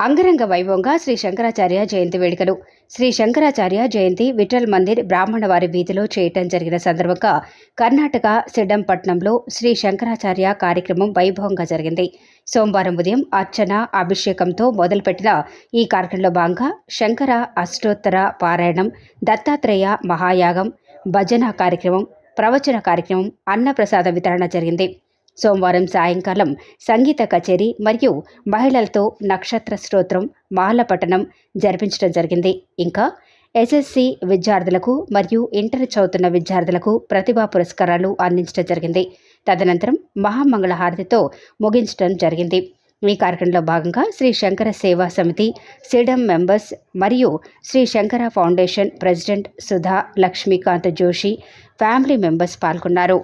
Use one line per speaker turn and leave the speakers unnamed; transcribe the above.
అంగరంగ వైభవంగా శ్రీ శంకరాచార్య జయంతి వేడుకలు. శ్రీ శంకరాచార్య జయంతి విఠల్ మందిర్ బ్రాహ్మణవారి వీధిలో చేయటం జరిగిన సందర్భంగా కర్ణాటక సిడ్డంపట్నంలో శ్రీ శంకరాచార్య కార్యక్రమం వైభవంగా జరిగింది. సోమవారం ఉదయం అర్చన అభిషేకంతో మొదలుపెట్టిన ఈ కార్యక్రమంలో భాగంగా శంకర అష్టోత్తర పారాయణం దత్తాత్రేయ మహాయాగం భజన కార్యక్రమం ప్రవచన కార్యక్రమం అన్నప్రసాద వితరణ జరిగింది. సోమవారం సాయంకాలం సంగీత కచేరీ మరియు మహిళలతో నక్షత్ర స్తోత్రం మాల జరిపించడం జరిగింది. ఇంకా ఎస్ఎస్సి విద్యార్థులకు మరియు ఇంటర్ చదువుతున్న విద్యార్థులకు ప్రతిభా పురస్కారాలు అందించడం జరిగింది. తదనంతరం మహామంగళహారతితో ముగించడం జరిగింది. ఈ కార్యక్రమంలో భాగంగా శ్రీ శంకర సేవా సమితి సిడమ్ మెంబర్స్ మరియు Shri Shankara foundation president Sudha Lakshmikant Joshi family members పాల్గొన్నారు.